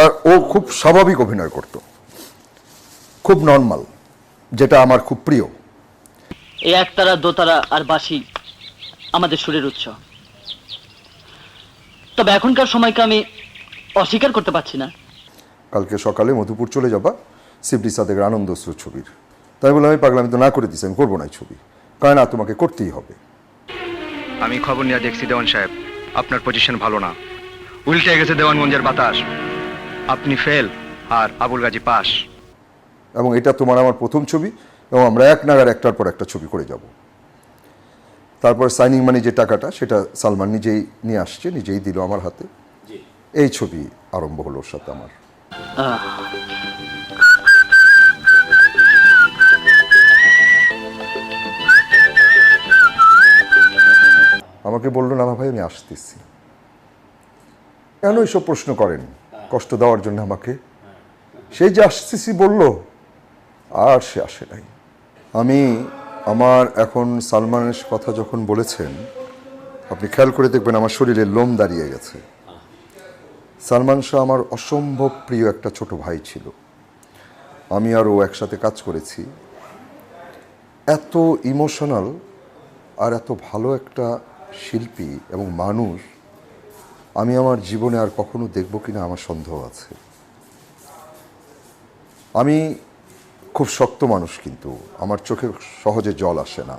আর ও খুব স্বাভাবিক অভিনয় করত। খুব নর্মাল যেটা আমার খুব প্রিয়। এই একতারা দোতারা আর বাসি আমাদের সুরের উৎস। তবে এখনকার সময়কে আমি অস্বীকার করতে পারছি না। কালকে সকালে মধুপুর চলে যাবা শিবলি সাদেকের আনন্দ ছবির। তাই বলে আমি পাগলা আমি তো না করে দিছি আমি করব না এই ছবি। কারণ না তোমাকে করতেই হবে। আমি খবর নিয়ে দেখছি দেওয়ান সাহেব আপনার পজিশন ভালো না। উল্টে গেছে দেওয়ানগঞ্জের বাতাস। আপনি ফেল আর আবুল গাজী পাস। এবং এটা তোমার আমার প্রথম ছবি এবং আমরা এক নাগার একটার পর একটা ছবি করে যাব। তারপর সাইনিং মানি যে টাকাটা সেটা সালমান নিজেই নিয়ে আসছে নিজেই দিল আমার হাতে। এই ছবি আরম্ভ হলো ওর সাথে আমার। আমাকে বলল না ভাই আমি আসতেছি। কেন এইসব প্রশ্ন করেন? কষ্ট দেওয়ার জন্য আমাকে। সেই যে আসতেছি বলল, আর সে আসে নাই। আমি আমার এখন সালমানের কথা যখন বলেছেন, আপনি খেয়াল করে দেখবেন আমার শরীরে লোম দাঁড়িয়ে গেছে। সালমান শাহ আমার অসম্ভব প্রিয় একটা ছোট ভাই ছিল। আমি আর ও একসাথে কাজ করেছি। এত ইমোশনাল আর এত ভালো একটা শিল্পী এবং মানুষ আমি আমার জীবনে আর কখনো দেখব কিনা আমার সন্দেহ আছে। আমি খুব শক্ত মানুষ কিন্তু, আমার চোখে সহজে জল আসে না।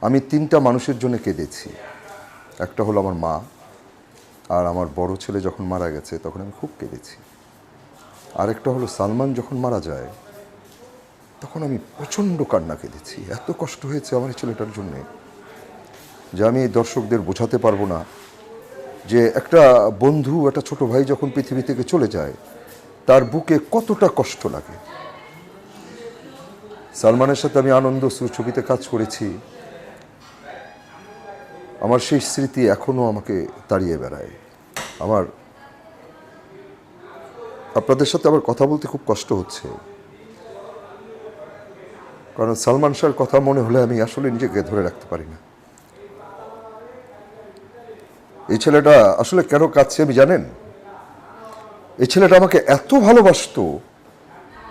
আমি তিনটা মানুষের জন্য কেঁদেছি। একটা হলো আমার মা, আর আমার বড় ছেলে যখন মারা গেছে তখন আমি খুব কেঁদেছি। আরেকটা হলো সালমান যখন মারা যায়, তখন আমি প্রচণ্ড কান্না কেঁদেছি। এত কষ্ট হয়েছে আমার এই ছেলেটার জন্যে যে আমি দর্শকদের বোঝাতে পারব না। যে একটা বন্ধু, একটা ছোট ভাই যখন পৃথিবী থেকে চলে যায়, তার বুকে কতটা কষ্ট লাগে। সালমানের সাথে আমি আনন্দ ছবিতে কাজ করেছি। আমার সেই স্মৃতি এখনও আমাকে তাড়িয়ে বেড়ায়। আমার আপনাদের সাথে আমার কথা বলতে খুব কষ্ট হচ্ছে। কারণ সালমান শাহর কথা মনে হলে আমি আসলে নিজেকে ধরে রাখতে পারি না। এই ছেলেটা আসলে কেন কাঁদছে আমি জানেন? এই ছেলেটা আমাকে এত ভালোবাসতো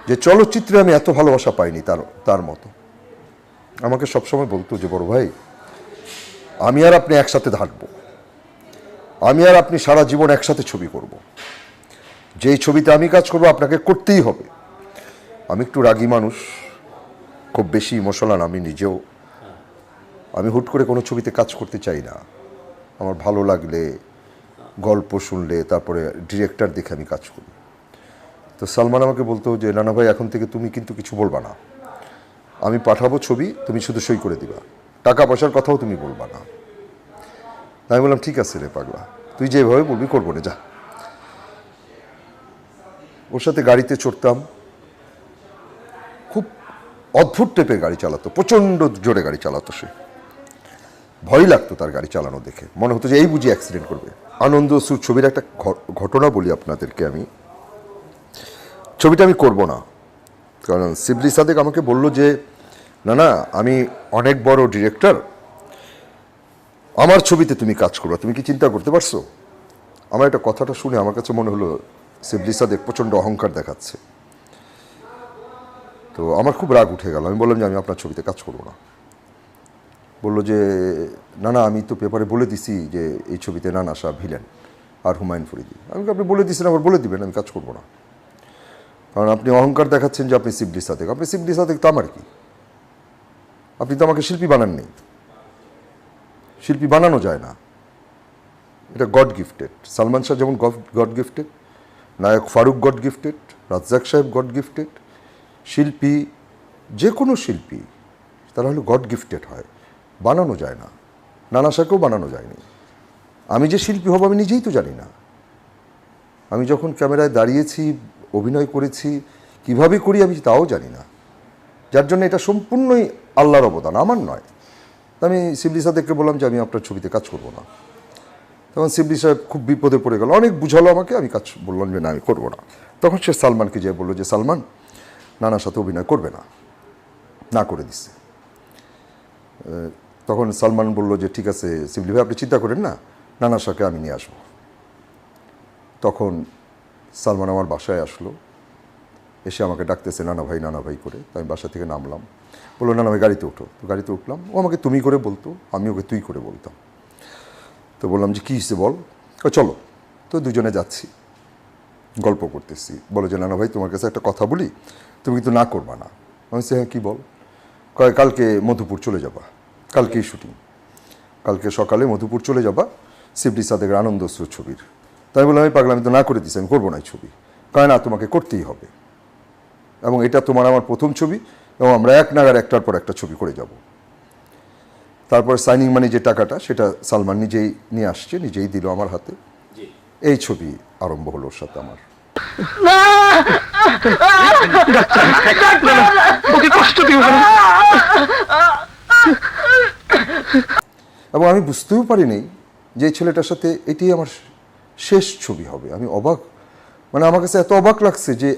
যে চলচ্চিত্রে আমি এত ভালোবাসা পাইনি তার তার মতো। আমাকে সবসময় বলতো যে, বড় ভাই, আমি আর আপনি একসাথে থাকব। আমি আর আপনি সারা জীবন একসাথে ছবি করব। যেই ছবিতে আমি কাজ করব আপনাকে করতেই হবে। আমি একটু রাগী মানুষ, খুব বেশি ইমোশনাল আমি নিজেও। আমি হুট করে কোনো ছবিতে কাজ করতে চাই না। আমার ভালো লাগলে, গল্প শুনলে, তারপরে ডিরেক্টর দেখে আমি কাজ করি। তো সালমান আমাকে বলতো যে, নানা ভাই, এখন থেকে তুমি কিন্তু কিছু বলবা না। আমি পাঠাবো ছবি, তুমি শুধু সই করে দিবা। টাকা পয়সার কথাও তুমি বলবা না। আমি বললাম, ঠিক আছে রে পাগলা, তুই যেভাবে বলবি করব না, যা। ওর সাথে গাড়িতে চড়তাম। খুব অদ্ভুত টাইপের গাড়ি চালাতো, প্রচণ্ড জোরে গাড়ি চালাতো সে। ভয় লাগতো তার গাড়ি চালানো দেখে। মনে হতো যে এই বুঝি অ্যাক্সিডেন্ট করবে। আনন্দ সুর ছবির একটা ঘটনা বলি আপনাদেরকে আমি। ছবিটা আমি করব না। কারণ শিবলি সাদেক আমাকে বলল যে, না না, আমি অনেক বড় ডিরেক্টর আমার ছবিতে তুমি কাজ করবে তুমি কি চিন্তা করতে পারছ? আমার একটা কথাটা শুনে আমার কাছে মনে হলো, শিবলি সাদেক প্রচণ্ড অহংকার দেখাচ্ছে। তো আমার খুব রাগ উঠে গেল। আমি বললাম যে, আমি আপনার ছবিতে কাজ করব না। বলল যে, না না, আমি তো পেপারে বলে দিছি যে, এই ছবিতে না শাহ ভিলেন আর হুমায়ুন ফরিদি। আমি আপনি বলে দিচ্ছেন আবার বলে দিবেন, আমি কাজ করব না। কারণ আপনি অহংকার দেখাচ্ছেন যে আপনি শিবলি সাদেক। আপনি শিবলি সাদেক তো আমার কি? আপনি তো আমাকে শিল্পী বানাননি। শিল্পী বানানো যায় না। এটা গড গিফটেড। সালমান শাহ যেমন গড গিফটেড, নায়ক ফারুক গড গিফটেড, রাজ্জাক সাহেব গড গিফটেড। শিল্পী, যে কোনো শিল্পী, তারা হলো গড গিফটেড হয়। বানানো যায় না। নানা শাকেও বানানো যায়নি। আমি যে শিল্পী হব আমি নিজেই তো জানি না। আমি যখন ক্যামেরায় দাঁড়িয়েছি, অভিনয় করেছি, কীভাবে করি আমি তাও জানি না। যার জন্য এটা সম্পূর্ণই আল্লাহর অবদান, আমার নয়। আমি শিবলি সাদেককে বললাম যে আমি আপনার ছবিতে কাজ করব না। তখন শিবলি সাহেব খুব বিপদে পড়ে গেল। অনেক বুঝালো আমাকে, আমি কাজ বললাম যে না, আমি করব না। তখন সে সালমানকে যেয়ে বলল যে, সালমান, নানার সাথে অভিনয় করবে না। না করে দিচ্ছে। তখন সালমান বলল যে ঠিক আছে শিবলি ভাই আপনি চিন্তা করেন না নানা শাহকে আমি নিয়ে আসব। তখন সালমান আমার বাসায় আসলো। এসে আমাকে ডাকতেছে নানা ভাই নানা ভাই করে। তো আমি বাসা থেকে নামলাম। বলল নানা ভাই গাড়িতে উঠো। তো গাড়িতে উঠলাম। ও আমাকে তুমি করে বলতো আমি ওকে তুই করে বলতাম। তো বললাম যে কী হিসেবে বল? চলো। তো দুজনে যাচ্ছি। গল্প করতেছি। বলো যে নানা ভাই তোমার কাছে একটা কথা বলি তুমি কিন্তু না করবা না। আমি বলছি, হ্যাঁ কী বল? কয় কালকে মধুপুর চলে যাবা। কালকেই শুটিং কালকে সকালে মধুপুর চলে যাবা শিবলি সাদেকের আনন্দ ছবির তাই বললাম আমি পাগলাম আমি তো না করে দিছি আমি করব না এই ছবি কারণ না তোমাকে করতেই হবে এবং এটা তোমার আমার প্রথম ছবি এবং আমরা এক নাগার একটার পর একটা ছবি করে যাব তারপর সাইনিং মানি যে টাকাটা সেটা সালমান নিজেই নিয়ে আসছে নিজেই দিল আমার হাতে এই ছবি আরম্ভ হলো ওর সাথে আমার ওকে কষ্ট দিও না এবং আমি বুঝতেও পারিনি যে এই ছেলেটার সাথে এটি আমার শেষ ছবি হবে। আমি অবাক মানে আমার কাছে এত অবাক লাগছে যে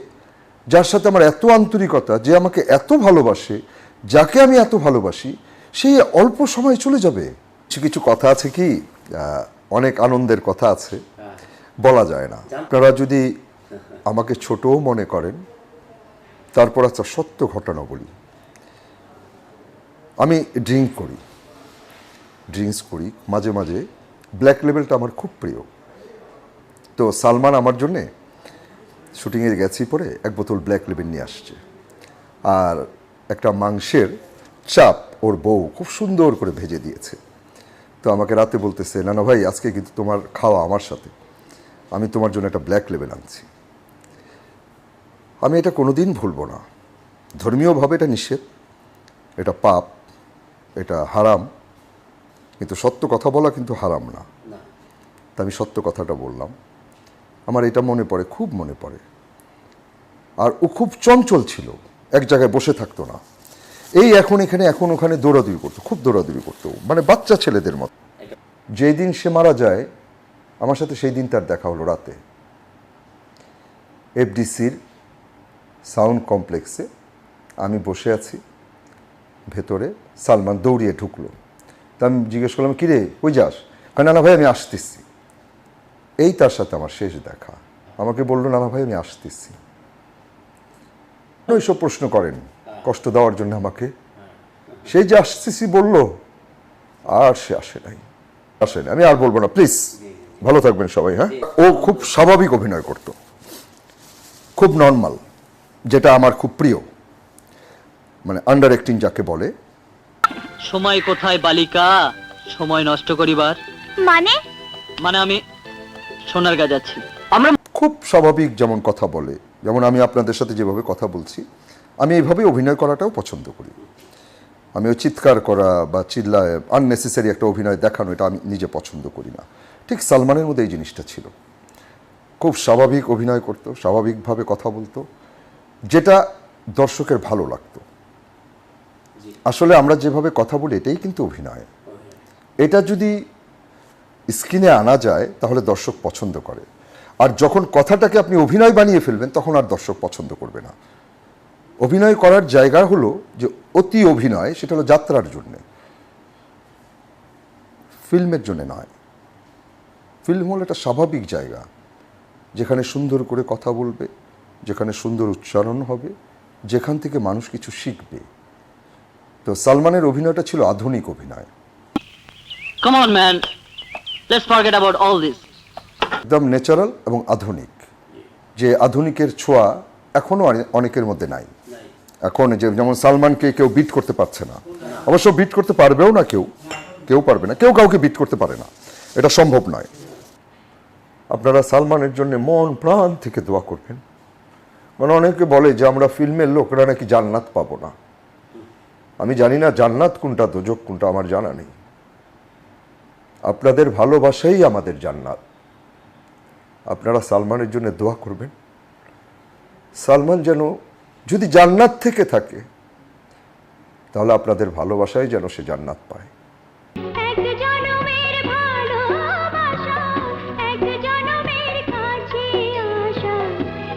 যার সাথে আমার এত আন্তরিকতা যে আমাকে এত ভালোবাসে যাকে আমি এত ভালোবাসি সেই অল্প সময় চলে যাবে। কিছু কিছু কথা আছে কি? অনেক আনন্দের কথা আছে। বলা যায় না। আপনারা যদি আমাকে ছোটও মনে করেন তারপর একটা সত্য ঘটনা বলি। আমি ড্রিঙ্ক করি। ড্রিঙ্কস করি, মাঝে মাঝে। ব্ল্যাক লেভেলটা আমার খুব প্রিয়। তো সালমান আমার জন্যে শুটিংয়ে গেছি পরে এক বোতল ব্ল্যাক লেভেল নিয়ে আসছে। আর একটা মাংসের চাপ ওর বউ খুব সুন্দর করে ভেজে দিয়েছে। তো আমাকে রাতে বলতেছে, নানা ভাই, আজকে কিন্তু তোমার খাওয়া আমার সাথে। আমি তোমার জন্য একটা ব্ল্যাক লেভেল আনছি। আমি এটা কোনোদিন ভুলবো না। ধর্মীয়ভাবে এটা নিষেধ। এটা পাপ। এটা হারাম। কিন্তু সত্য কথা বলা কিন্তু হারাম না। তা আমি সত্য কথাটা বললাম। আমার এটা মনে পড়ে খুব মনে পড়ে। আর ও খুব চঞ্চল ছিল এক জায়গায় বসে থাকতো না। এই এখন এখানে এখন ওখানে দৌড়াদৌড়ি করতো খুব দৌড়াদৌড়ি করতো মানে বাচ্চা ছেলেদের মতো। যেই দিন সে মারা যায় আমার সাথে সেই দিন তার দেখা হলো রাতে। এফডিসির সাউন্ড কমপ্লেক্সে আমি বসে আছি ভেতরে সালমান দৌড়িয়ে ঢুকলো। তা আমি জিজ্ঞেস করলাম, কিরে ওই যাস? কারণ নানা ভাই, আমি আসতেছি। এই তার সাথে আমার শেষ দেখা। আমাকে বলল, নানা ভাই, আমি আসতেছি। ওইসব প্রশ্ন করেন। কষ্ট দেওয়ার জন্য আমাকে। সেই যে আসতেছি বলল, আর সে আসে নাই। আসে আমি আর বলব না। প্লিজ, ভালো থাকবেন সবাই হ্যাঁ? ও খুব স্বাভাবিক অভিনয় করত। খুব নর্মাল যেটা আমার খুব প্রিয়। মানে আন্ডার অ্যাক্টিং যাকে বলে সময় কোথায় বালিকা? সময় নষ্ট করিবার। মানে? মানে আমি সোনার গা যাচ্ছি। আমরা খুব স্বাভাবিক যেমন কথা বলে যেমন আমি আপনাদের সাথে যেভাবে কথা বলছি আমি এইভাবে অভিনয় করাটাও পছন্দ করি। আমি ওই চিৎকার করা বা চিল্লায় আননেসেসারি একটা অভিনয় দেখানো এটা আমি নিজে পছন্দ করি না। ঠিক সালমানের মধ্যে এই জিনিসটা ছিল। খুব স্বাভাবিক অভিনয় করতো স্বাভাবিকভাবে কথা বলতো যেটা দর্শকের ভালো লাগতো। আসলে আমরা যেভাবে কথা বলি, এটাই কিন্তু অভিনয়। এটা যদি স্ক্রিনে আনা যায়, তাহলে দর্শক পছন্দ করে। আর যখন কথাটাকে আপনি অভিনয় বানিয়ে ফেলবেন, তখন আর দর্শক পছন্দ করবে না। অভিনয় করার জায়গা হলো যে, অতি অভিনয়, সেটা হলো যাত্রার জন্য। ফিল্মের জন্য নয়। ফিল্ম হলো একটা স্বাভাবিক জায়গা, যেখানে সুন্দর করে কথা বলবে, যেখানে সুন্দর উচ্চারণ হবে, যেখান থেকে মানুষ কিছু শিখবে। তো সালমানের অভিনয়টা ছিল আধুনিক অভিনয়। Come on man let's forget about all this একদম ন্যাচারাল এবং আধুনিক। যে আধুনিকের ছোঁয়া এখনও অনেকের মধ্যে নাই। এখন যে যেমন সালমানকে কেউ বিট করতে পারছে না। অবশ্য বিট করতে পারবেও না কেউ। কেউ পারবে না। কেউ কাউকে বিট করতে পারে না। এটা সম্ভব নয়। আপনারা সালমানের জন্য মন প্রাণ থেকে দোয়া করবেন। মানে অনেকে বলে যে আমরা ফিল্মের লোকরা নাকি জান্নাত পাবো না। আমি জানি না জান্নাত কোনটা দোজক কোনটা, আমার জানা নেই। আপনাদের ভালোবাসাই আমাদের জান্নাত। আপনারা সালমানের জন্য দোয়া করবেন। সালমান যেন যদি জান্নাত থেকে থাকে, তাহলে আপনাদের ভালোবাসায় যেন সে জান্নাত পায়।